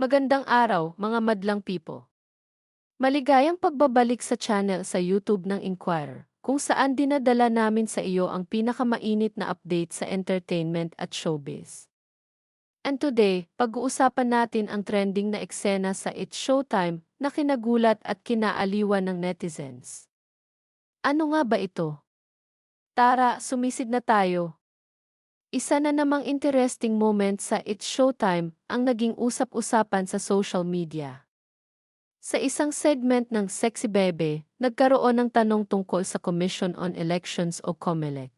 Magandang araw, mga madlang pipo. Maligayang pagbabalik sa channel sa YouTube ng Inquirer, kung saan dinadala namin sa iyo ang pinakamainit na update sa entertainment at showbiz. And today, pag-uusapan natin ang trending na eksena sa It's Showtime na kinagulat at kinaaliwan ng netizens. Ano nga ba ito? Tara, sumisid na tayo. Isa na namang interesting moment sa It's Showtime ang naging usap-usapan sa social media. Sa isang segment ng Sexy Bebe, nagkaroon ng tanong tungkol sa Commission on Elections o COMELEC.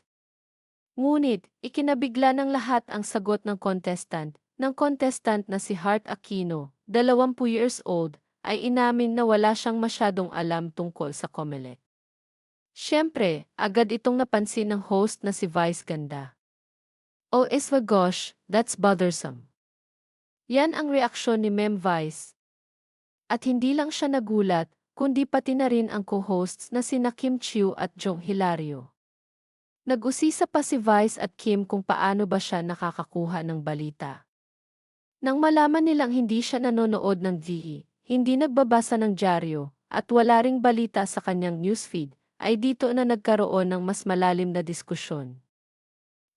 Ngunit, ikinabigla ng lahat ang sagot ng contestant, ng contestant na si Heart Aquino, 20 years old, ay inamin na wala siyang masyadong alam tungkol sa COMELEC. Siyempre, agad itong napansin ng host na si Vice Ganda. Oh iswa gosh, that's bothersome. Yan ang reaksyon ni Mem Vice. At hindi lang siya nagulat, kundi pati na rin ang co-hosts na sina Kim Chiu at Jong Hilario. Nag-usisa pa si Vice at Kim kung paano ba siya nakakakuha ng balita. Nang malaman nilang hindi siya nanonood ng VE, hindi nagbabasa ng dyaryo, at wala ring balita sa kanyang newsfeed, ay dito na nagkaroon ng mas malalim na diskusyon.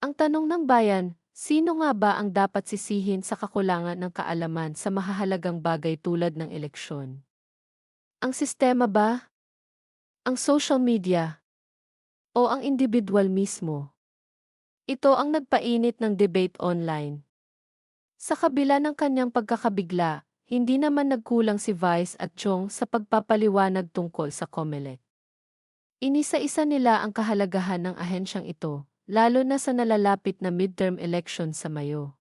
Ang tanong ng bayan, Sino nga ba ang dapat sisihin sa kakulangan ng kaalaman sa mahahalagang bagay tulad ng eleksyon? Ang sistema ba? Ang social media? O ang individual mismo? Ito ang nagpainit ng debate online. Sa kabila ng kanyang pagkakabigla, hindi naman nagkulang si Vice at Chong sa pagpapaliwanag tungkol sa COMELEC. Inisa-isa nila ang kahalagahan ng ahensyang ito, lalo na sa nalalapit na midterm election sa Mayo.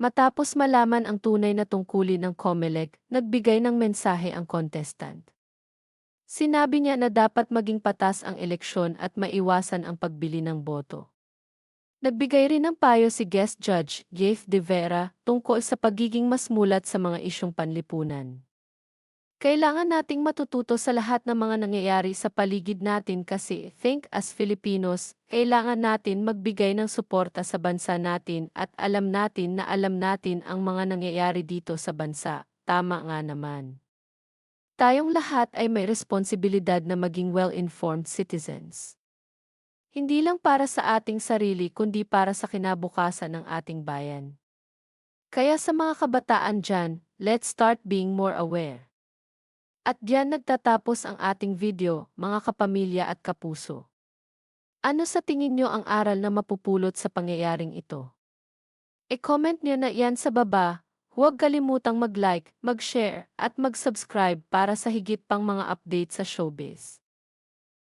Matapos malaman ang tunay na tungkulin ng COMELEC, nagbigay ng mensahe ang contestant. Sinabi niya na dapat maging patas ang eleksyon at maiwasan ang pagbili ng boto. Nagbigay rin ng payo si guest judge, Jeff De Vera, tungkol sa pagiging mas mulat sa mga isyong panlipunan. Kailangan nating matututo sa lahat ng mga nangyayari sa paligid natin kasi, think as Filipinos, kailangan natin magbigay ng suporta sa bansa natin at alam natin na alam natin ang mga nangyayari dito sa bansa. Tama nga naman. Tayong lahat ay may responsibilidad na maging well-informed citizens. Hindi lang para sa ating sarili kundi para sa kinabukasan ng ating bayan. Kaya sa mga kabataan dyan, let's start being more aware. At diyan nagtatapos ang ating video, mga kapamilya at kapuso. Ano sa tingin nyo ang aral na mapupulot sa pangyayaring ito? E-comment nyo na yan sa baba, huwag kalimutang mag-like, mag-share, at mag-subscribe para sa higit pang mga update sa showbiz.